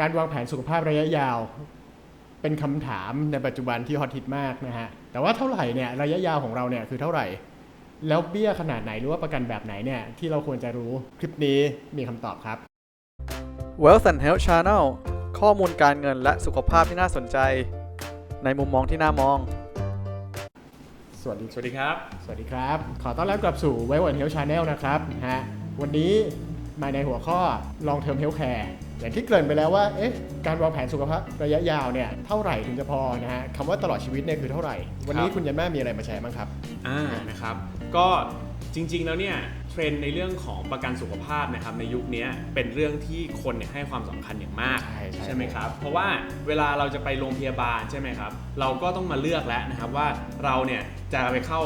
การวางแผนสุขภาพระยะยาว เป็นคำถามในปัจจุบันที่ฮอตฮิตมากนะฮะ แต่ว่าเท่าไหร่เนี่ยระยะยาวของเราเนี่ยคือเท่าไหร่ แล้วเบี้ยขนาดไหนหรือว่าประกันแบบไหนเนี่ยที่เราควรจะรู้คลิปนี้มีคำตอบครับ Wealth and Health Channel ข้อมูลการเงินและสุขภาพที่น่าสนใจ ในมุมมองที่น่ามอง สวัสดีสวัสดีครับ สวัสดีครับ ขอต้อนรับกลับสู่ w e l l and Health Channel นะครับฮะวันนี้มาในหัวข้อ Long Term Health Care อย่างที่เกริ่นไปแล้วว่าเอ๊ะการวางแผนสุขภาพระยะยาวเนี่ยเท่าไหร่ถึงจะพอนะฮะคำว่าตลอดชีวิตเนี่ยคือเท่าไหร่ วันนี้ครับคุณยันแม่มีอะไรมาแชร์บ้างครับอ่านะครับ ก็จริง ๆ แล้วเนี่ยเทรนด์ในเรื่องของประกันสุขภาพนะครับในยุคนี้เป็นเรื่องที่คนเนี่ยให้ความสำคัญอย่างมากใช่ใช่ไหมครับ เพราะว่าเวลาเราจะไปโรงพยาบาลใช่ไหมครับ เราก็ต้องมาเลือกแล้วนะครับว่าเราเนี่ยจะไปเข้า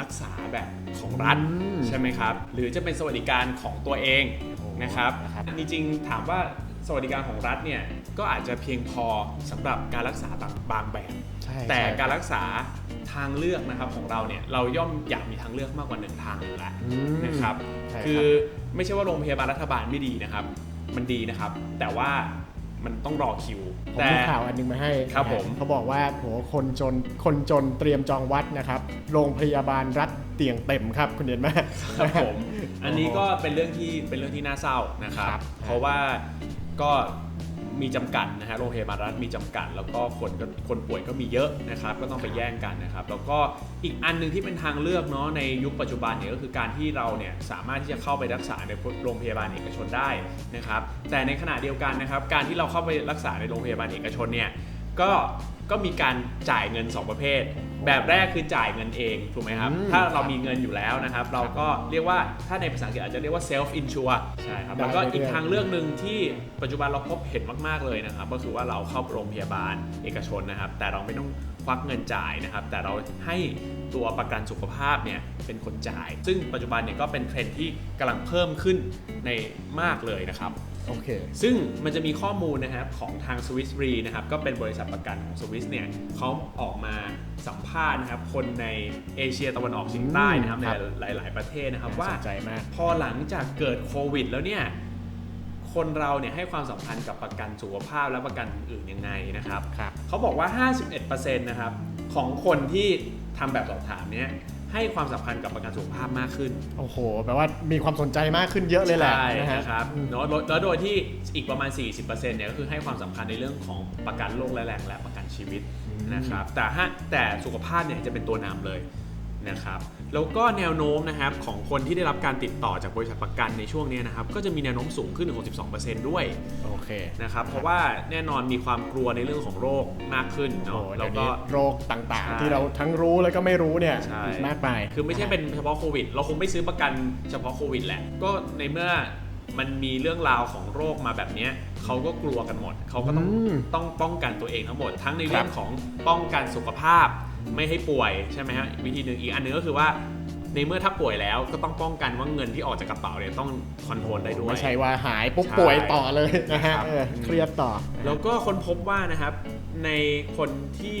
รักษาแบบของรัฐอืมใช่ไหมครับ หรือจะเป็นสวัสดิการของตัวเองนะครับนะครับจริงๆถามว่า สวัสดิการของรัฐเนี่ยก็อาจจะเพียงพอสำหรับการรักษาบางบางแบบใช่แต่ใช่การรักษาทางเลือกนะครับของเราเนี่ยเราย่อมอยากมีทางเลือกมากกว่าหนึ่งทางอยู่แล้วอืมนะครับใช่ครับคือไม่ใช่ว่าโรงพยาบาลรัฐบาลไม่ดีนะครับ มันดีนะครับ แต่ว่ามันต้องรอคิวผมแต่มีข่าวอันหนึงมาให้ครับนะฮะผมเขาบอกว่าโหคนจนคนจนเตรียมจองวัดนะครับ โรงพยาบาลรัฐเตียงเต็มครับคุณเห็นไหมครับผม อันนี้ก็เป็นเรื่องที่เป็นเรื่องที่น่าเศร้านะครับครับเพราะว่า ก็มีจำกัดนะฮะโรงพยาบาลรัฐมีจำกัด แล้วก็คนก็คนป่วยก็มีเยอะนะครับ ก็ต้องไปแย่งกันนะครับ แล้วก็อีกอันหนึ่งที่เป็นทางเลือกเนาะในยุคปัจจุบันเนี่ยก็คือการที่เราเนี่ยสามารถที่จะเข้าไปรักษาในโรงพยาบาลเอกชนได้นะครับ แต่ในขณะเดียวกันนะครับ การที่เราเข้าไปรักษาในโรงพยาบาลเอกชนเนี่ยก็ก็มีการจ่ายเงิน 2 ประเภท แบบแรกคือจ่ายเงินเองถูกไหมครับ อืมถ้าเรามีเงินอยู่แล้วนะครับ เราก็เรียกว่าถ้าในภาษาอังกฤษอาจจะเรียกว่า self insure ใช่ครับได้แล้วก็เรื่อยๆอีกทางเลือกหนึ่งที่ปัจจุบันเราพบเห็นมาก ๆ เลยนะครับ ก็คือว่าเราเข้าโรงพยาบาลเอกชนนะครับ แต่เราไม่ต้องควักเงินจ่ายนะครับ แต่เราให้ตัวประกันสุขภาพเนี่ยเป็นคนจ่าย ซึ่งปัจจุบันเนี่ยก็เป็นเทรนด์ที่กำลังเพิ่มขึ้นในมากเลยนะครับ โอเค ซึ่งมันจะมีข้อมูลนะครับของทาง Swiss Re นะครับก็เป็นบริษัทประกันของสวิสเนี่ยเขาออกมาสัมภาษณ์นะครับคนในเอเชียตะวันออกเฉียงใต้นะครับอืในมครับหลาย ๆ ประเทศนะครับน่าว่าสนใจมาก พอหลังจากเกิดโควิด แล้วเนี่ยคนเราเนี่ยให้ความสำคัญกับประกันสุขภาพและประกันอื่นยังไงนะครับครับเขาบอกว่า 51%นะครับของคนที่ทำแบบสอบถามเนี้ยให้ความสำคัญกับประกันสุขภาพมากขึ้นโอ้โห แปลว่ามีความสนใจมากขึ้นเยอะเลยแหละใช่นะฮะ นะครับเนอะแล้วโดยที่อีกประมาณ 40%เนี่ยก็คือให้ความสำคัญในเรื่องของประกันโรคร้ายแรงและประกันชีวิตนะครับแต่ถ้าแต่สุขภาพเนี่ยจะเป็นตัวนำเลย นะครับแล้วก็แนวโน้มนะครับของคนที่ได้รับการติดต่อจากบริษัทประกันในช่วงเนี้ยนะครับก็จะมีแนวโน้มสูงขึ้นถึง62%ด้วยโอเคนะครับเพราะว่าแน่นอนมีความกลัวในเรื่องของโรคมากขึ้นโอ้เนาะโหแล้เดี๋ยววนี้ก็โรคต่างใช่ๆที่เราทั้งรู้แล้วก็ไม่รู้เนี่ยใช่อีกมากมายคือไม่ใช่เป็นเฉพาะโควิด เราคงไม่ซื้อประกันเฉพาะโควิดแหละก็ในเมื่อมันมีเรื่องราวของโรคมาแบบเนี้ยเขาก็กลัวกันหมด เขาก็ต้องอืมต้องป้องกันตัวเองทั้งหมด ทั้งในครับเรื่องของป้องกันสุขภาพ ไม่ให้ป่วยใช่ไหมฮะวิธีหนึ่งอีกอันหนึงก็คือว่าในเมื่อถ้าป่วยแล้วก็ต้องป้องกันว่าเงินที่ออกจากกระเป๋าเนี่ยต้องคอนโทรลได้ด้วย ไม่ใช่ว่าหายปุ๊บใช่ป่วยต่อเลยนะฮะครับเออเครียดต่อ แล้วก็คนพบว่านะครับในคนที่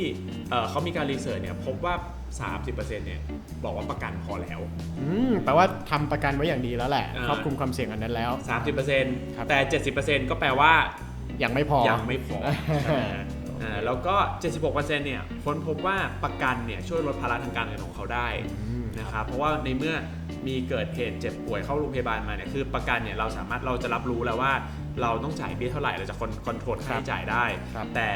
เอ่อเขามีการรีเสิร์ชเนี่ยพบว่า 30%เนี่ยบอกว่าประกันพอแล้วอืมแปลว่าทำประกันไว้อย่างดีแล้วแหละอ่าครอบคลุมความเสี่ยงอันนั้นแล้ว 30%ครับแต่ 70%ก็แปลว่ายังไม่พอยังไม่พอ ใช่ไหมฮะอ่าแล้วก็ 76%เนี่ยค้นพบว่าประกันเนี่ยช่วยลดภาระทางการเงินของเขาได้อืมนะครับเพราะว่าในเมื่อมีเกิดเหตุเจ็บป่วยเข้าโรงพยาบาลมาเนี่ยคือประกันเนี่ยเราสามารถเราจะรับรู้แล้วว่า เราต้องจ่ายเบี้ยเท่าไหร่เราจะคอนคอนโทรลค่าใช้จ่ายได้ ครับแต่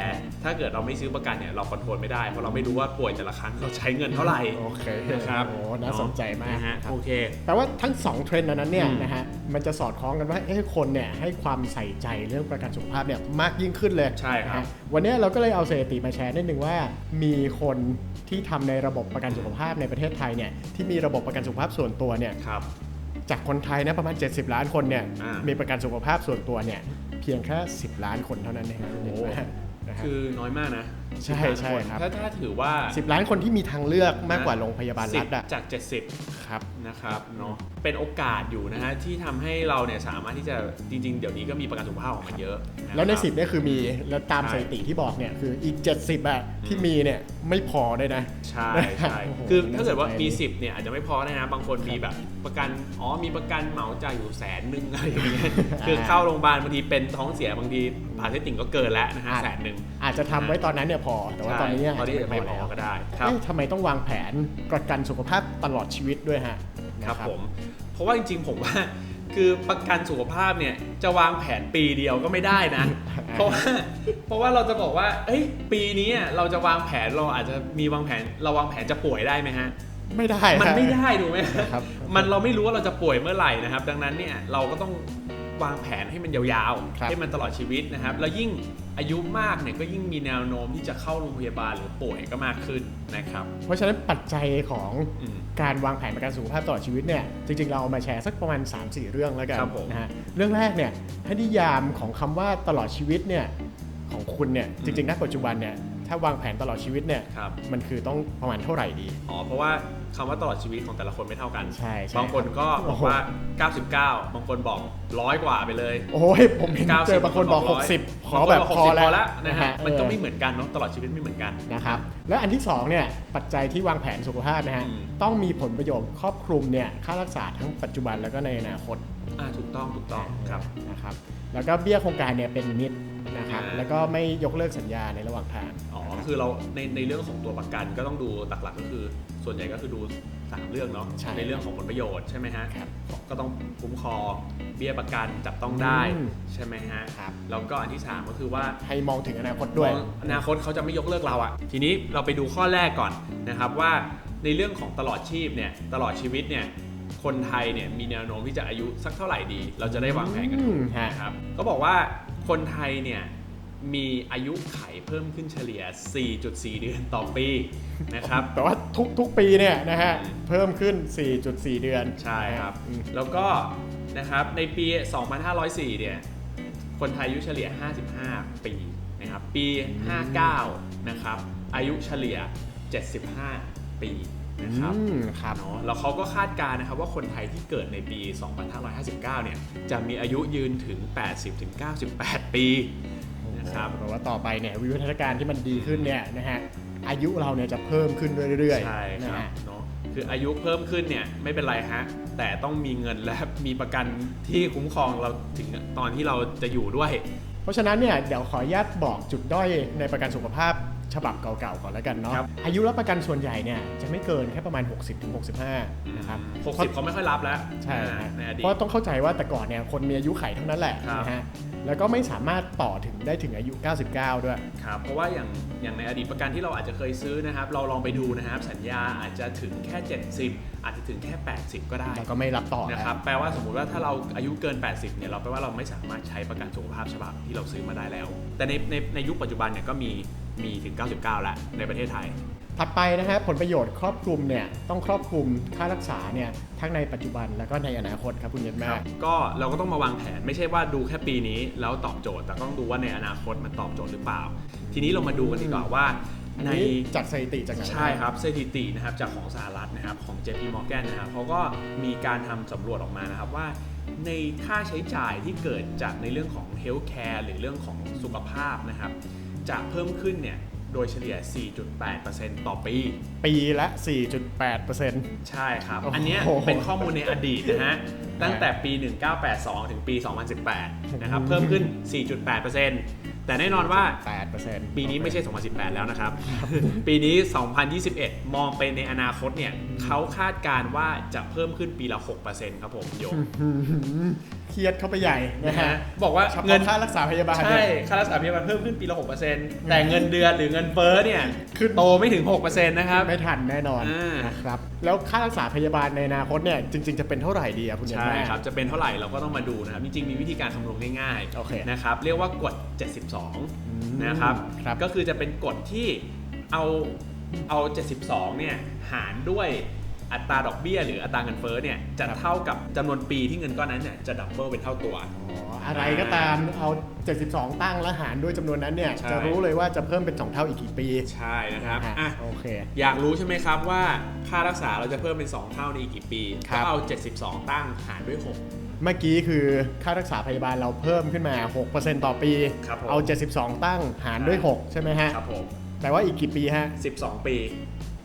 ถ้าเกิดเราไม่ซื้อประกันเนี่ยเราคอนโทรลไม่ได้เพราะเราไม่รู้ว่าป่วยแต่ละครั้งเราใช้เงินเท่าไหร่ โอเคนะครับโอ้น่าสนใจมากนะฮะครับ โอเค แต่ว่าทั้ง 2 เทรนด์อันนั้นเนี่ยอืมนะฮะมันจะสอดคล้องกันว่าเอ้คนเนี่ยให้ความใส่ใจเรื่องประกันสุขภาพเนี่ยมากยิ่งขึ้นเลยใช่ครับ นะฮะวันนี้เราก็เลยเอาสถิติมาแชร์นิดนึงว่า มีคนที่ทำในระบบประกันสุขภาพในประเทศไทยเนี่ยที่มีระบบประกันสุขภาพส่วนตัวเนี่ยครับ จากคนไทยนะประมาณ 70 ล้านคนเนี่ยอ่ามีมีประกันสุขภาพส่วนตัวเนี่ยเพียงแค่ 10 ล้านคนเท่านั้นเอง โอ้โหเห็นไหมนะฮะคือน้อยมากนะใช่ใช่คนครับ ถ้าถ้าถือว่า10ล้านคนที่มีทางเลือกมากกว่าโรงพยาบาลรัฐอะ10จาก 70 ครับ นะครับเนาะเป็นโอกาสอยู่นะฮะที่ทำให้เราเนี่ยสามารถที่จะจริง ๆ เดี๋ยวนี้ก็มีประกันสุขภาพออกมาเยอะะแล้วในครับ10เนี่ยคือมีแล้วตามใช่ สถิติที่บอกเนี่ยคืออีก 70อะที่มีเนี่ยไม่พอด้วยนะ ใช่ใช่โอ้โหคือถ้าเกิดว่าน่าสนใจมี10เนี่ยอาจจะไม่พอนะฮะบางคนมีแบบประกันอ๋อมีประกันเหมาจ่ายอยู่แสนหนึ่งอะไรอย่างเงี้ยคือเข้าโรงพยาบาลบางทีเป็นท้องเสียบางที ผ่าเส้นติ่งก็เกินแล้วนะฮะแสนหนึ่งอาจจะทำไว้ตอนนั้นเนี่ยพอ แต่ว่าใช่ตอนนี้เนี่ยตอนนี้าจไม่จะพอแล้วก็ได้ครับเอ๊ะทำไมต้องวางแผนประกันสุขภาพตลอดชีวิตด้วยฮะครับนะผมเพราะว่าจริงๆผมว่าคือประกันสุขภาพเนี่ยจะวางแผนปีเดียวก็ไม่ได้นะ เพราะว่าเพราะว่าเราจะบอกว่าเอ้ยปีนี้อะเราจะวางแผนเราอาจจะมีวางแผนเราวางแผนจะป่วยได้ไหมฮะไม่ได้ มันฮะไม่ได้ถูกไหมครับ มันเราไม่รู้ว่าเราจะป่วยเมื่อไหร่นะครับ ดังนั้นเนี่ยเราก็ต้อง วางแผนให้มันยาวครับๆให้มันตลอดชีวิตนะครับ แล้วยิ่งอายุมากเนี่ยก็ยิ่งมีแนวโน้มที่จะเข้าโรงพยาบาลหรือป่วยก็มากขึ้นนะครับ เพราะฉะนั้นปัจจัยของอืมการวางแผนประกันสุขภาพตลอดชีวิตเนี่ยจริงๆ เราเอามาแชร์สักประมาณ 3-4 เรื่องแล้วกันครับผมนะฮะเรื่องแรกเนี่ยถ้านิยามของคำว่าตลอดชีวิตเนี่ยของคุณเนี่ยจริงๆณปัจจุบันเนี่ย ถ้าวางแผนตลอดชีวิตเนี่ยครับ มันคือต้องประมาณเท่าไหร่ดี อ๋อเพราะว่าคำว่าตลอดชีวิตของแต่ละคนไม่เท่ากัน ใช่ใช่บางคนก็ครับ บอกว่า 99 บางคนบอกร้อยกว่าไปเลยโอ้ยผมเห็น90เจอบางคนบอกร้ย60 ขอแบบางคนพอ60แล้วนะฮะมันก็ไม่เออเหมือนกันเนาะตลอดชีวิตไม่เหมือนกัน นะครับแล้วอันที่สองเนี่ยปัจจัยที่วางแผนสุขภาพนะฮะอืม ต้องมีผลประโยชน์ครอบคลุมเนี่ยค่ารักษาทั้งปัจจุบันแล้วก็ในอนาคตอ่าถูกต้องถูกต้องครับนะครับ แล้วก็เบี้ยโครงการเนี่ยเป็นมิตรนะครับอ่าแล้วก็ไม่ยกเลิกสัญญาในระหว่างทาง อ๋อ คือเราในในเรื่องของตัวประกันก็ต้องดูหลักๆก็คือ ส่วนใหญ่ก็คือดูสามเรื่องเนาะใช่เรื่องของผลประโยชน์ใช่ไหมฮะครับก็ต้องคุ้มครองเบี้ยประกันจับต้องได้อืมใช่ไหมฮะครับแล้วก็อันที่สามก็คือว่าให้มองถึงอนาคตด้วยมองอนาคตเขาจะไม่ยกเลิกเราอะทีนี้เราไปดูข้อแรกก่อนนะครับว่าในเรื่องของตลอดชีพเนี่ยตลอดชีวิตเนี่ย คนไทยเนี่ยมีแนวโน้มที่จะอายุสักเท่าไหร่ดี เราจะได้วางแผนกันถูกอืมฮะนะครับก็บอกว่าคนไทยเนี่ยมีอายุไขเพิ่มขึ้นเฉลี่ย 4.4 เดือนต่อปีนะครับ แต่ว่าทุกทุกปีเนี่ยนะฮะอืมเพิ่มขึ้น 4.4 เดือน ใช่ครับอืมแล้วก็นะครับในปี 2504 เนี่ย คนไทยอายุเฉลี่ย 55 ปีนะครับ ปี 59 นะครับ อายุเฉลี่ย 75 ปี นะครับอืมครับเนาะแล้วเขาก็คาดการณ์นะครับว่าคนไทยที่เกิดในปี 2559 เนี่ยจะมีอายุยืนถึง 80-98 ปีนะครับแปลว่าต่อไปเนี่ยวิวัฒนาการที่มันดีขึ้นเนี่ยนะฮะอายุเราเนี่ยจะเพิ่มขึ้นเรื่อยๆใช่คนะรับฮะเนาะคืออายุเพิ่มขึ้นเนี่ยไม่เป็นไรฮะแต่ต้องมีเงินและมีประกันที่คุ้มครองเราถึงตอนที่เราจะอยู่ด้วย เพราะฉะนั้นเนี่ยเดี๋ยวขออนุญาตบอกจุดด้อยในประกันสุขภาพ ฉบับเก่าๆก่อนแล้วกันเนาะครับ อายุรับประกันส่วนใหญ่เนี่ยจะไม่เกินแค่ประมาณ 60-65 นะครับ60เขาไม่ค่อยรับแล้วใช่อ่าฮะในอดีต เพราะต้องเข้าใจว่าแต่ก่อนเนี่ยคนมีอายุไขเท่านั้นแหละครับ นะฮะแล้วก็ไม่สามารถต่อถึงได้ถึงอายุ 99 ด้วย ครับเพราะว่าอย่างอย่างในอดีตประกันที่เราอาจจะเคยซื้อนะครับ เราลองไปดูนะครับ สัญญาอาจจะถึงแค่ 70 อาจจะถึงแค่ 80 ก็ได้แล้วก็ไม่รับต่อนะครับแปลว่าสมมุติว่าถ้าเราอายุเกิน 80เนี่ยเราแปลว่าเราไม่สามารถใช้ประกันสุขภาพฉบับที่เราซื้อมาได้แล้ว แต่ในในในยุคปัจจุบันเนี่ยก็มี มีถึง 99 แล้วในประเทศไทย ถัดไปนะฮะผลประโยชน์ครอบคลุมเนี่ยต้องครอบคลุมค่ารักษาเนี่ยทั้งในปัจจุบันแล้วก็ในอนาคตครับคุณเย็นแม่ครับก็เราก็ต้องมาวางแผนไม่ใช่ว่าดูแค่ปีนี้แล้วตอบโจทย์ แต่ต้องดูว่าในอนาคตมันตอบโจทย์หรือเปล่า ทีนี้เรามาดูกันดีกว่าว่าอันในนี้จากสถิติจากไหนใช่ครับสถิตินะครับจากของสหรัฐนะครับของ JP Morgan นะครับเขาก็มีการทำสำรวจออกมานะครับว่าในค่าใช้จ่ายที่เกิดจากในเรื่องของ healthcare หรือเรื่องของสุขภาพนะครับ จะเพิ่มขึ้นเนี่ยโดยเฉลี่ย 4.8%ต่อปี ปีละ 4.8%ใใช่ครับโอ้โหอันเนี้ยเป็นข้อมูลในอดีตนะฮะ ตั้งแต่ปี 1982 ถึงปี 2018 นะครับ เพิ่มขึ้น 4.8%แต่แน่นอนว่า 8%ปีนี้ไม่ใช่ 2018 แล้วนะครับ ปีนี้ 2021 มองไปในอนาคตเนี่ยเขาคาดการณ์ว่าจะเพิ่มขึ้นปีละ 6%ครับผมโยมอืมเค รียดเข้าไปใหญ่นะนะฮะฮะบอกว่าเฉเงิพาะนค่ารักษาพยาบาลใช่เนี่ยค่ารักษาพยาบาลเพิ่มขึ้นปีละ6%แต่เงินเดือนหรือเงินเฟ้อเนี่ยขึ้นโตไม่ถึง6%นะครับไม่ทันแน่นอนอ่านนะครับแล้วค่ารักษาพยาบาลในอนาคตเนี่ยจริง ๆจะเป็นเท่าไหร่ดีอะคุณเย็นใช่แม่ครับจะเป็นเท่าไหร่เราก็ต้องมาดูนะครับจริงๆมีวิธีการคำนวณง่ายโอเคๆนะครับเรียกว่ากฎ 72 นะครับครับก็คือจะเป็นกฎที่เอาเอา 72 เนี่ยหารด้วย อัตราดอกเบี้ยหรืออัตราเงินเฟ้อเนี่ยจะเท่ากับจำนวนปีที่เงินก้อนนั้นเนี่ยจะดับเบิลเป็นเท่าตัวอ๋ออะไรก็ตามเอา 72 ตั้งแล้วหารด้วยจำนวนนั้นเนี่ย ใช่ จะรู้เลยว่าจะเพิ่มเป็น 2 เท่าอีกกี่ปีใช่นะครับนะฮะอะโอเค อยากรู้ใช่ไหมครับว่าค่ารักษาเราจะเพิ่มเป็น 2 เท่าในอีกกี่ปีครัก็บ เอา 72 ตั้งหารด้วย เมื่อกี้คือค่ารักษาพยาบาลเราเพิ่มขึ้นมา 6%ต่อปี ครับผมเอา 72 ตั้งหารด้วย 6 ใช่ไหมฮะ 6 ครับผม แต่ว่าอีกกี่ปีฮะ 12 ปี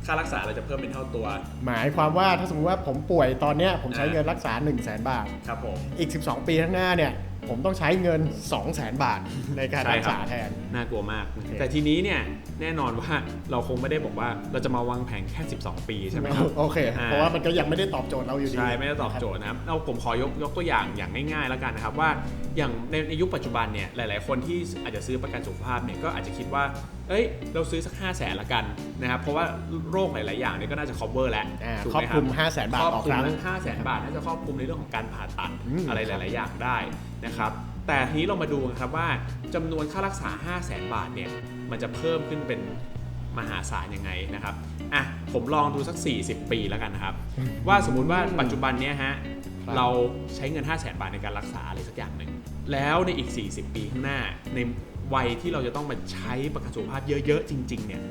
ค่ารักษาเราจะเพิ่มเป็นเท่าตัว หมายความว่าถ้าสมมติว่าผมป่วยตอนเนี้ยผมใช้อ่าเงินรักษา 1 0 0 0 0แบาท ครับผม อีก 12 ปีข้างหน้าเนี่ย ผมต้องใช้เงิน 2 0 0 0 0 0บาทในการใช่รักครับ ษาแทน น่ากลัวมากโอเคแต่ทีนี้เนี่ยแน่นอนว่าเราคงไม่ได้บอกว่าเราจะมาวางแผนแค่ 12 ปีใช่ไหมครับ โอเค อ่า เพราะว่ามันก็ยังไม่ได้ตอบโจทย์เราอยู่ดี ใช่ไม่ได้ตอบโจทย์นะครับเอาผมขอยกยกตัวอย่างอย่างง่ายๆแล้วกันนะครับว่าอย่างในในยุคปัจจุบันเนี่ยหลาย ๆ คนที่อาจจะซื้อประกันสุขภาพเนี่ยก็อาจจะคิดว่าเอ้ย เราซื้อสัก 5 0 0แสนละกันนะครับ เพราะว่าโรคหลาย ๆ อย่างเนี่ยก็น่าจะ cover แล้วอ่าถูกครอบไหมคลุม5 0 0แสนบาทครอบต่อคลุคมรั้งละ5แสนบาทน่าจะครอบคลุมในเรื่องของการผ่าตัดอืม อะไรหลาย ๆ อย่างได้นะครับ แต่ทีนี้เรามาดูกันครับว่าจำนวนค่ารักษา 5 0 0แสนบาทเนี่ย มันจะเพิ่มขึ้นเป็นมหาศาลยังไงนะครับ อะ ผมลองดูสัก 40 ปีแล้วกันนะครับ ว่าสมมุติว่าปัจจุบันเนี้ยฮะ ครับ เราใช้เงิน 5 0 0แสนบาทในการรักษาอะไรสักอย่างหนึ่ง แล้วในอีก 40 ปีข้างหน้า ใน วัยที่เราจะต้องมาใช้ประกันสุขภาพเยอะๆ จริง ๆ เนี่ย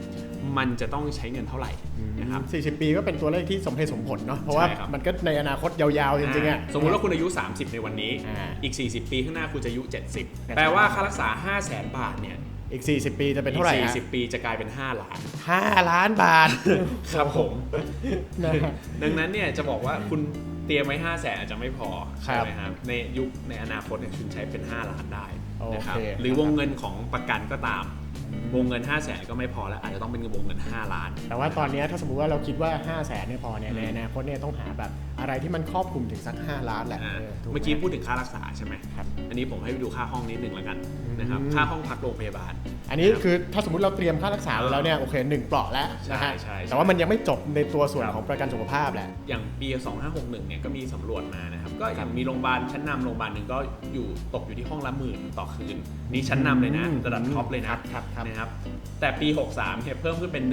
มันจะต้องใช้เงินเท่าไหร่นะครับ 40 ปีก็เป็นตัวเลขที่สมเหตุสมผลเนาะ เพราะว่าใช่ครับ มันก็ในอนาคตยาวๆ จริงๆอะ สมมุติว่าคุณอายุ 30 ในวันนี้ อ่าอีก 40 ปีข้างหน้าคุณจะอายุ 70 70แปลว่าค่ารักษา 5 0 0แสนบาทเนี่ยอีก 40 ปีจะเป็นอีเท่ากไหร่ฮะ40 ปีจะกลายเป็น 5 ล้าน 5ล้านบาท ครับผม นะฮะ ดังนั้นเนี่ยจะบอกว่าคุณเตรียมไว้ 5 0 0แสนอาจจะไม่พอครัใช่บไหมครับในยุคในอนาคตเนี่ยคุณใช้เป็น 5 ล้านได้ นะครับโอเคหรือวงเงินของประกันก็ตาม วงเงิน 5 0 0แสนก็ไม่พอแล้ว อาจจะต้องเป็นวงเงิน 5 ล้าน แต่ว่าตอนเนี้ยถ้าสมมติว่าเราคิดว่า 5 0 0แสนเนี่ยพอเนี่ยอืมในอนาคตเนี่ยต้องหาแบบอะไรที่มันครอบคลุมถึงสัก 5 ล้านแหละอ่าเออถูไหเมื่อกี้พูดถึงค่ารักษาใช่ไหมครับอันนี้ผมให้ไปดูค่าห้องนิดหนึ่งแล้วกันนะครับอืมค่าห้องพักโรงพยาบาล อันนี้คือถ้าสมมติเราเตรียมค่ารักษาไว้แล้วเนี่ยโอเคหนึ่งเปราะแล้วนะฮะใช่ใช่ใช่แต่ว่ามันยังไม่จบในตัวส่วนครับของประกันสุขภาพแหละอย่างปี 2561 เนี่ยก็มีสำรวจมานะครับก็อครัย่าบงมีโรงพยาบาลชั้นนำโรงพยาบาลหนึ่งก็อยู่ตกอยู่ที่ห้องละหมื่นต่อคืนนี่ชั้นนำเลยนะอืมระดับท็อปเลยนะครับครับครับนะครับแต่ปี 63 เนี่ยเพิ่มขึ้นเป็น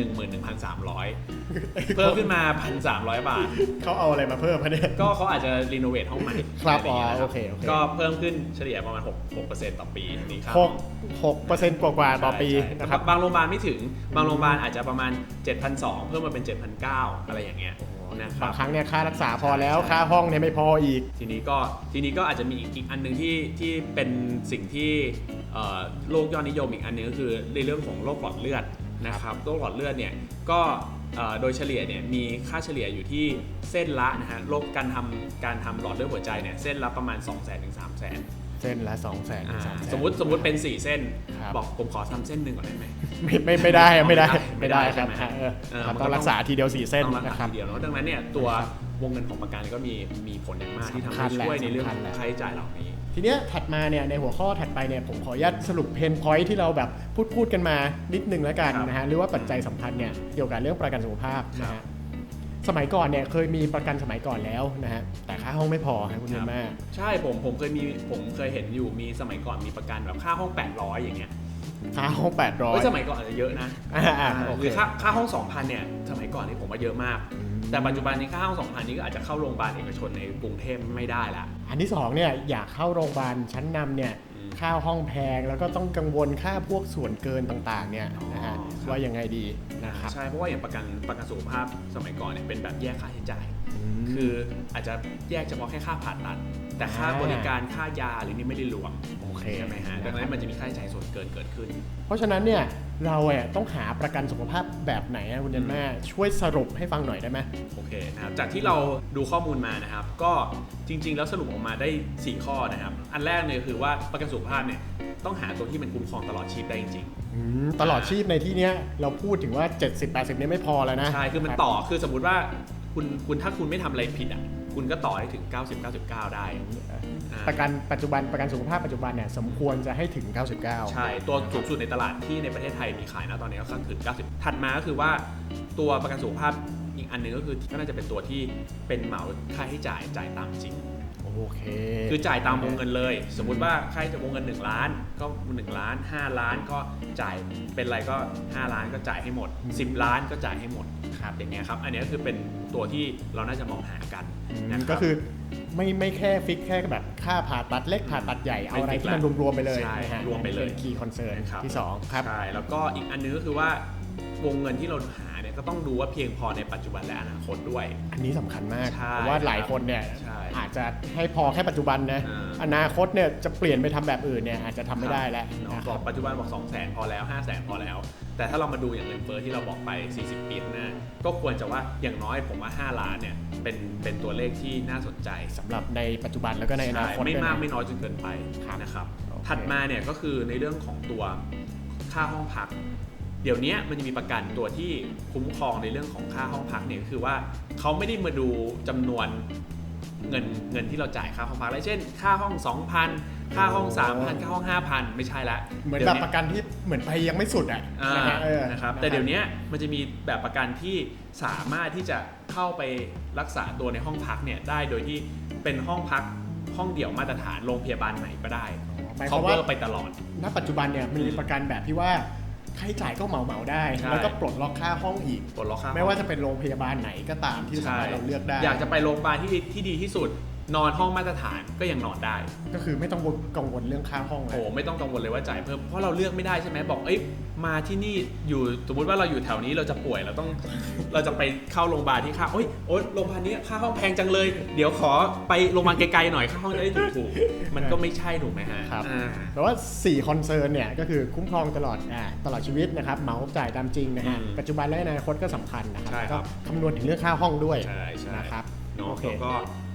11,300 เพิ่มขึ้นมา 1,300 บาทเขาเอาอะไรมาเพิ่มคะเนี่ยก็เขาอาจจะรีโนเวทห้องใหม่ครับะไย่างงี้ยอ๋อนะโอเคโอเคก็เพิ่มขึ้นเฉลี่ยประมาณ6 6%ต่อปีนี่ครับหกหกเปอร์เซ็นต์กว่าๆต่อปีใช่ใช่นะครับ บางโรงพยาบาลไม่ถึง บางโรงพยาบาลอาจจะประมาณ 7,200 เพิ่มมาเป็น 7,900 อะไรอย่างเงี้ยนะคบารังบครั้งเนี่ยค่ารักษาพอแล้วค่าห้องเนี่ยไม่พออีก ทีนี้ก็ทีนี้ก็อาจจะมีอีกอีกอันหนึ่งที่ที่เป็นสิ่งที่เอ่อโรคยอดนิยมอีกอันหนึงก็คือในเรื่องของโรคหลอดเลือดนะครับโรคหลอดเลือดเนี่ยก็เอ่อโดยเฉลี่ยเนี่ยมีค่าเฉลี่ยอยู่ที่เส้นละนะฮะโรคการทำการทำหลอดเลือดหัวใจเนี่ยเส้นละประมาณ 2 0 0 0 0 0ถึง3 0 0 0 0 0 เส้นละ2 0 0 0 0 0 3 0 0 0สมมติสมมติเป็น 4 เส้น ครับ บอกผมขอทำเส้นหนึ่งก่อนได้ไหม ไม่ไม่ไม่ได้ไม่ได้ไม่ไม่ได้ได้ครับใช่ไหมฮะเออเออครับมันก็ต้องรักษาทีเดียวสี่เส้นต้องรักนะคษารับ ทีเดียวเนาะดังนั้นเนี่ยตัวครับวงเงินของประกันก็มีมีผลอย่างมากที่ทำสำคัให้ญแหละช่วยในเรื่องสำคัขญองแหละ ค่าใช้จ่ายเหล่านี้ ทีเนี้ยถัดมาเนี่ยในหัวข้อถัดไปเนี่ยผมขออนุญาตสรุปเพนพอยท์ที่เราแบบพูดพูดกันมานิดนึงแล้วกันครับนะฮะหรือว่าปัจจัยสำคัญเนี่ยเกี่ยวกับเรื่องประกันสุขภาพนะครัฮะบ สมัยก่อนเนี่ยเคยมีประกันสมัยก่อนแล้วนะฮะแต่ค่าห้องไม่พอครับคุณเยนแม่ใช่ผมผมเคยมีผมเคยเห็นอยู่มีสมัยก่อนมีประกันแบบค่าห้อง 800 อย่างเงี้ยค่าห้อง800เฮ้ยสมัยก่อนอาจจะเยอะนะอ่าอ่าโอหเครือค่าค่าห้อง 2,000 เนี่ยสมัยก่อนนี่ผมว่าเยอะมากอืมแต่ปัจจุบันนี้ค่าห้อง 2,000 นี้ก็อาจจะเข้าโรงพยาบาลเอกชนในกรุงเทพไม่ได้ละอันที่สองเนี่ยอยากเข้าโรงพยาบาลชั้นนำเนี่ยอืมค่าห้องแพงแล้วก็ต้องกังวลค่าพวกส่วนเกินต่างๆเนี่ย ว่ายังไงดีนะครับใช่เพราะว่าอย่างประกันประกันสุขภาพสมัยก่อนเนี่ยเป็นแบบแยกค่าใช้จ่ายมคืออาจจะแยกเฉพาะแค่ค่าผ่าตัด แต่ค่าอ่าบริการค่ายาหรือนี่ไม่ได้รวมโอเคใช่ไหมฮะดังนั้นมันจะมีค่าใช้จ่ายส่วนเกินเกิดขึ้น เพราะฉะนั้นเนี่ยเราเนี่ยต้องหาประกันสุขภาพแบบไหนอะคุณเจนแม่ช่วยสรุปให้ฟังหน่อยได้ไหมโอเคนะครับจากที่เราดูข้อมูลมานะครับ ก็จริง ๆ แล้วสรุปออกมาได้ 4 ข้อนะครับ อันแรกเลยคือว่าประกันสุขภาพเนี่ยต้องหาตัวที่มันคุ้มครองตลอดชีพได้จริงอืมตลอดชีพในที่เนี้ยเราพูดถึงว่า 70-80เนี่ยไม่พอแล้วนะๆใช่คือมันต่อคือสมมุติว่าคุณคุณถ้าคุณไม่ทำอะไรผิดอะ คุณก็ต่อได้ถึง 90 99 ได้อ่าประกันปัจจุบันประกันสุขภาพปัจจุบันเนี่ยสมควรจะให้ถึง 99 ใช่ ตัวสูงสุดในตลาดที่ในประเทศไทยมีขายนะตอนนี้ก็คือ90 ถัดมาก็คือว่าตัวประกันสุขภาพอีกอันหนึงก็คือก็น่าจะเป็นตัวที่เป็นเหมาค่าใช้จ่ายจ่ายตามจริง โอ้โหโอเค คือจ่ายตามวงเงินเลย สมมุติว่าใครจะวงเงิน 1 ล้านก็ 1 ล้าน 5 ล้านก็จ่ายเป็นไรก็ 5 ล้านก็จ่ายให้หมด 10 ล้านก็จ่ายให้หมดครับอย่างเงี้ยครับ อันเนี้ยคือเป็นตัวที่เราน่าจะมองหากันอืมนะครับก็คือไม่ไม่แค่ฟิกแค่แบบค่าผ่าตัดเล็กผ่าตัดใหญ่เอาอะไรที่มันรวมๆไปเลยใช่นะฮะรวมไปเลยเป็นคีย์คอนเซิร์นนะครับที่2ครับใช่แล้วก็อีกอันนึงก็คือว่าวงเงินที่เราหาเนี่ยก็ต้องดูว่าเพียงพอในปัจจุบันและอนาคตด้วย อันนี้สำคัญมากใช่เพราะว่าหลายคนเนี่ยใช่ อาจจะให้พอแค่ปัจจุบันนะอ่า อนาคตเนี่ยจะเปลี่ยนไปทำแบบอื่นเนี่ยอาจจะทำไม่ได้แล้วเนาะนะคบรัอบ กปัจจุบันบอก 2 0 0 0 0 0พอแล้ว 5 0 0 0 0 0พอแล้ว แต่ถ้าเรามาดูอย่างเงินเฟ้อที่เราบอกไป 40 ปีข้างหน้า ก็ควรจะว่าอย่างน้อยผมว่า 5 ล้านเนี่ยเป็นเป็นตัวเลขที่น่าสนใจสำหรับในปัจจุบันแล้วก็ในอนาใช่คตไม่ด้วยนะ มากไม่น้อยจนเกินไปครับนะครับ โอเค ถัดมาเนี่ยก็คือในเรื่องของตัวค่าห้องพัก เดี๋ยวนี้มันจะมีประกันตัวที่คุ้มครองในเรื่องของค่าห้องพักเนี่ยก็คือว่าเขาไม่ได้มาดูจำนวน เงินเงินที่เราจ่ายค่าห้องพักแล้วเช่น ค่าห้อง 2,000 ค่าห้อง 3,000 ค่าห้อง 5,000 ไม่ใช่ละเหมือนดี๋แบยวบนี้ประกันที่เหมือนไปยังไม่สุดอะอ่านะฮะเออนะครับแต่เดี๋ยวนี้มันจะมีแบบประกันที่สามารถที่จะเข้าไปรักษาตัวในห้องพักเนี่ยได้โดยที่เป็นห้องพักห้องเดี่ยวมาตรฐานโรงพยาบาลไหนก็ได้หมายคเขาวามเวว่าอร์ไปตลอด ณ ปัจจุบันเนี่ยมันมีประกันแบบที่ว่า ค่าใช้จ่ายก็เหมาเหมาๆได้ ใช่ แล้วก็ปลดล็อกค่าห้องอีก ปลดล็อกค่าไม่ว่าจะเป็นโรงพยาบาลไหนก็ตามที่สามารถเราเลือกได้ อยากจะไปโรงพยาบาลที่ที่ดีที่สุด นอนห้องมาตรฐานก็ยังนอนได้ ก็คือไม่ต้องกังวลเรื่องค่าห้องแล้โอ้วไม่ต้องกังวลเลยว่าจ่ายเพิ่มเพราะเราเลือกไม่ได้ใช่ไหมบอกเอ้ยมาที่นี่อยู่สมมติว่าเราอยู่แถวนี้เราจะป่วยเราต้อง เราจะไปเข้าโรงพยาบาลที่ค่าโอ้ยโอ๊ยโรงพยาบาลนี้ค่าห้องแพงจังเลย เดี๋ยวขอไปโรงพยาบาลไกลๆหน่อยค่าห้องจะได้ถูกๆมันก็ไม่ใช่ถูกไหมฮะครับอ่าแต่ว่า 4 คอนเซิร์นเนี่ยก็คือคุ้มครองตลอดอ่าตลอดชีวิตนะครับเหมาจ่ายตามจริงนะฮะอืมปัจจุบันและอนาคตก็สำคัญนะครัใช่ครับก็คำนวณถึงเรื่องค่าห้องด้วยใช่ใช่นะครับเนาะโอเคแล้วก็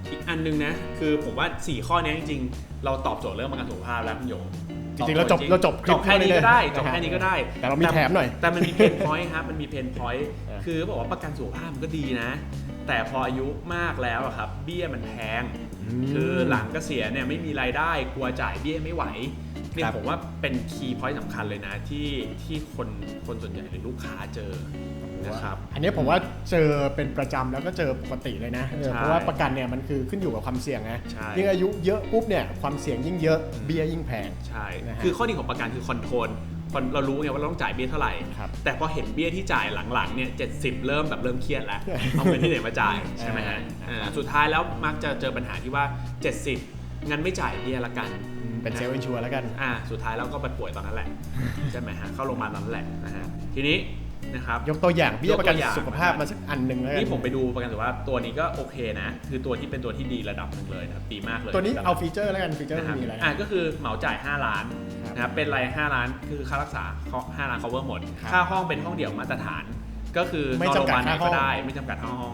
อีกอันนึงนะ คือผมว่า 4 ข้อเนี้ยจริงๆ เราตอบโจทย์เรื่องประกันสุขภาพแล้วคุณโยงจริงๆเราจบเราจบคลิจปบแค่นี้ก็ได้จบนะฮะแค่นี้ก็ได้ แต่เรามีแถมหน่อย แต่มันมีเพนพอยต์ครับ มันมีเพนพอยต์เออคือบอกว่าประกันสุขภาพมันก็ดีนะ แต่พออายุมากแล้วอะครับ เบี้ยมันแพง คือหลังเกษียณเนี่ยไม่มีรายได้กลัวจ่ายเบี้ยไม่ไหวเนี่คยรับผมว่าเป็นคีย์พอยต์สำคัญเลยนะที่ที่คนคนส่วนใหญ่หรือลูกค้าเจอ นะครับอันนี้ผมว่าเจอเป็นประจำแล้วก็เจอปกติเลยนะเออใช่เพราะว่าประกันเนี่ยมันคือขึ้นอยู่กับความเสี่ยงนะใช่ ยิ่งอายุเยอะปุ๊บเนี่ยความเสี่ยงยิ่งเยอะอืมเบี้ยยิ่งแพง ใช่ นะฮะคือข้อดีของประกันคือคอนโทรลคนเรารู้ไงว่าเราต้องจ่ายเบี้ยเท่าไหร่ ครับแต่พอเห็นเบี้ยที่จ่ายหลังๆเนี่ยเจ็ดสิบเริ่มแบบเริ่มเครียดแล้ว เอาเงินที่ไหนมาจ่ายใช่ไหมฮะอ่าอ่าสุดท้ายแล้วมักจะเจอปัญหาที่ว่า 70 งั้นไม่จ่ายเบี้ยละกันเป็นเซลล์อินชัวร์แล้วกัน อ่าสุดท้ายแล้วก็ไปป่วยตอนนั้นแหละ ใช่ไหมฮะเข้าโรงพยาบาลตอนนั้นแหละนะฮะทีนี้ นะครับ ยกตัวอย่างเบี้ยประกันยกตัวอย่าง สุขภาพมาสักอันหนึ่งแล้วกันี่ผมไปดูประกันสุขภาพตัวนี้ก็โอเคนะ คือตัวที่เป็นตัวที่ดีระดับหนึ่งเลยนะครับดีมากเลยตัวนี้เอาฟีเจอร์แล้วกันฟีเจอร์นะคมัรับนมีอะไร อ่าก็คือเหมาจ่าย 5 ล้านครับนะครับเป็นราย5ล้านคือค่ารักษาเขา5ล้าน cover หมด ครับค่าห้องเป็นห้องเดี่ยวมาตรฐาน ก็คือไม่นอนโรงพจำกัยาดบาลไหนค่าห้ก็องได้ ไม่จำกัดห้อง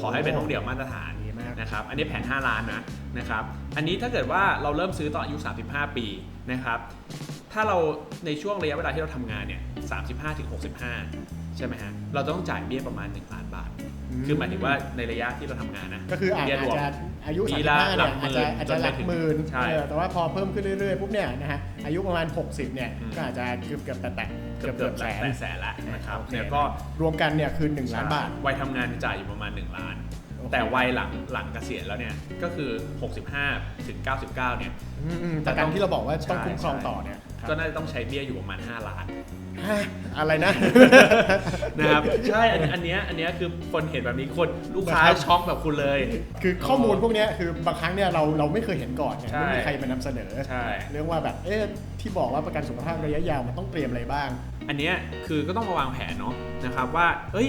ขอให้เป็นห้องเดี่ยวมาตรฐานดีมาก นะครับอันนี้แผน 5 ล้านนะนะครับอันนี้ถ้าเกิดว่าเราเริ่มซื้อตอนอายุ 35 ปีนะครับ ถ้าเราในช่วงระยะเวลาที่เราทำงานเนี่ย35ถึง65ใช่ไหมฮะ เราจะต้องจ่ายเบี้ยประมาณ1ล้านบาท คือหมายถึงว่าในระยะที่เราทำงานนะ ก็คืออาจเบี้ยรวมจะอายุปี35ละเนี่ยหลัอาจกหมื่จะนอาจจะหลักจนไปถึงหมื่นใช่เออแต่ว่าพอเพิ่มขึ้นเรื่อยๆปุ๊บเนี่ยนะฮะ อายุประมาณ 60เนี่ยอืมก็อาจจะเกือบเกือบแตะแตะเกือบเกืเกืออบบแสนแสนแสนละนะครับโอเคเนี่ยก็รวมกันเนี่ยคือ1ล้านบาท วัยทำงานจ่ายอยู่ประมาณ 1 ล้านโอเคแต่วัยหลังหลังเกษียณแล้วเนี่ย ก็คือ 65ถึง99เนี่ยอืมๆประกันที่เราบอกว่าต้องใช่คุ้มครองต่อเนี่ยครับ ก็น่าจะต้องใช้เบี้ยอยู่ประมาณ 5 ล้านฮะอะไรนะ นะครับใช่อันอันเนี้ยอันเนี้ยคือคนเห็นแบบนี้คนลูกค้านะครับช็อกแบบคุณเลย คือข้อมูลพวกเนี้ยคือบางครั้งเนี่ยเราเราไม่เคยเห็นก่อนไงใช่ ไม่มีใครมานำเสนอ ใช่ เรื่องว่าแบบเอ๊ะที่บอกว่าประกันสุขภาพระยะยาวมันต้องเตรียมอะไรบ้าง อันเนี้ยคือก็ต้องมาวางแผนเนาะนะครับว่า เอ้ย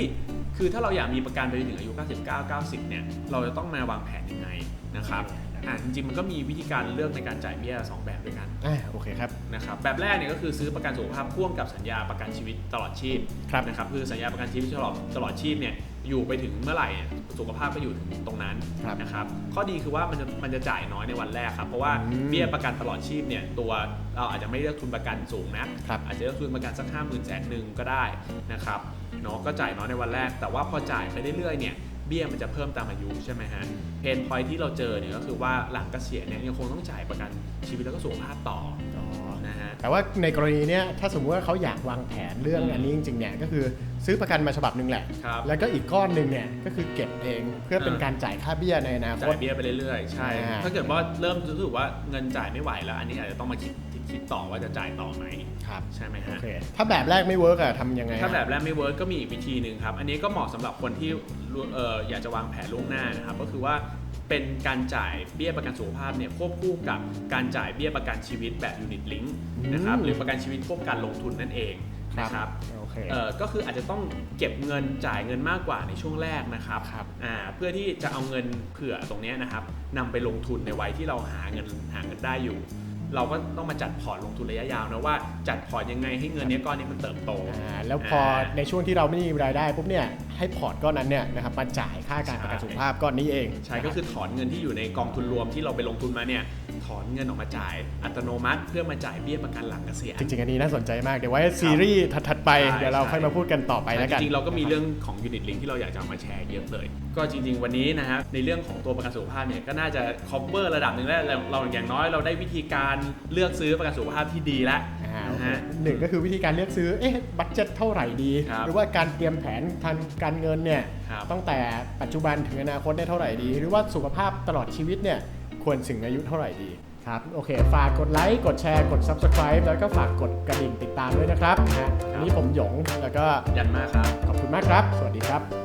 คือถ้าเราอยากมีประกันไปจนถึงอายุ 99 90 เนี่ย เราจะต้องมาวางแผนยังไงนะครับอ่ะจริงๆมันก็มีวิธีการเลือกในการจ่ายเบี้ยสองแบบด้วยกันอ่าโอเคครับนะครับแบบแรกเนี่ยก็คือซื้อประกันสุขภาพพ่วงกับสัญญาประกันชีวิตตลอดชีพครับนะครับคือสัญญาประกันชีวิตตลอดตลอดชีพเนี่ยอยู่ไปถึงเมื่อไหร่เนี่ยสุขภาพก็อยู่ถึงตรงนั้นครับนะครับข้อดีคือว่ามันจะมันจะจ่ายน้อยในวันแรกครับเพราะว่าอืมเบี้ยประกันตลอดชีพเนี่ยตัวเราอาจจะไม่เลือกทุนประกันสูงนะครับอาจจะเลือกทุนประกันสักห้าหมื่นแสนหนึ่งก็ได้นะครับเนาะก็จ่ายน้อยในวันแรก แต่ว่าพอจ่ายไปเรื่อยๆเนี่ย เบี้ยมันจะเพิ่มตามอายุใช่ไหมฮะเพนพอยที่เราเจอเนี่ยก็คือว่าหลังเกษียณเนี่ยยังคงต้องจ่ายประกันชีวิตแล้วก็สุขภาพต่ออ๋อนะฮะแต่ว่าในกรณีเนี้ยถ้าสมมติว่าเขาอยากวางแผนเรื่องอืมอันนี้จริงๆเนี่ยก็คือซื้อประกันมาฉบับหนึ่งแหละครับแล้วก็อีกก้อนหนึ่งเนี่ยก็คือเก็บเองเพื่อเป็นอ่าการจ่ายค่าเบี้ยในอนาคจ่าตยเบี้ยไปเรื่อยๆใช่อ่าถ้าเกิดว่าเริ่มรู้สึกว่าเงินจ่ายไม่ไหวแล้ว อันนี้อาจจะต้องมาคิดคิดคิดต่อว่าจะจ่ายต่อไหมครับใช่ไหมโอฮะเคถ้าแบบแรกไม่เวิร์กอะทำยังไงถ้าฮะแบบแรกไม่เวิร์กก็มีอีกวิธีหนึ่งครับอันนี้ก็เหมาะสำหรับคนที่รู้ เอ่ออยากจะวางแผนล่วงหน้านะครับก็คือว่าเป็นการจ่ายเบี้ยประกันสุขภาพเนี่ยควบคู่กับการจ่ายเบี้ยประกันชีวิตแบบยูนิตลิงก์นะครับหรือประกันชีวิตควบการลงทุนนั่นเองนะครับโอเคเอ่อก็คืออาจจะต้องเก็บเงินจ่ายเงินมากกว่าในช่วงแรกนะครับครับอ่าเพื่อที่จะเอาเงินเผื่อตรงเนี้ยนะครับนำไปลงทุนในวัยที่เราหาเงินหาเงินได้อยู่ เราก็ต้องมาจัดพอร์ตลงทุนระยะยาวนะว่าจัดพอร์ตยังไงให้เงินเนี้ยก้อนนี้มันเติบโต อ่าแล้วพอในช่วงที่เราไม่มีรายได้ปุ๊บเนี่ยให้พอร์ตก้อนนั้นเนี่ยนะครับมาจ่ายค่าการประกันสุขภาพก้อนนี้เองใช่ก็คือถอนเงินที่อยู่ในกองทุนรวมที่เราไปลงทุนมาเนี่ยถ อนเงินออกมาจ่ายอัตโนมัติ เพื่อมาจ่ายเบี้ยประกันหลังเกษียณจริงๆอันนี้น่าสนใจมาก เดี๋ยวไว้ซีรีส์ถัดๆไปใช่เดี๋ยวเราใช่ค่อยมาพูดกันต่อไปแล้วกัน จริงๆ เราก็มีเรื่องของยูนิตลิงที่เราอยากจะเอามาแชร์เยอะเลย ก็จริง ๆ วันนี้นะครับในเรื่องของตัวประกันสุขภาพเนี่ยก็น่าจะ cover ระดับหนึ่งแล้วเราเราอย่างน้อยเราได้วิธีการเลือกซื้อประกันสุขภาพที่ดีแล้วอ่านะฮะหนึ่งก็คือวิธีการเลือกซื้อ เอ๊ะ บัตเจ็ตเท่าไหร่ดีครับหรือว่าการเตรียมแผนทางการเงินเนี่ยครับตั้งแต่ปัจจุบันถึงอนาคตได้เท่าไหร่ดี หรือว่าสุขภาพตลอดชีวิตเนี่ย ควรถึงอายุเท่าไหร่ดีครับโอเค ฝากกดไลค์กดแชร์กด Subscribe แล้วก็ฝากกดกระดิ่งติดตามด้วยนะครับนะฮะวันนี้ผมหยงแล้วก็ยันมากครับ ขอบคุณมากครับ สวัสดีครับ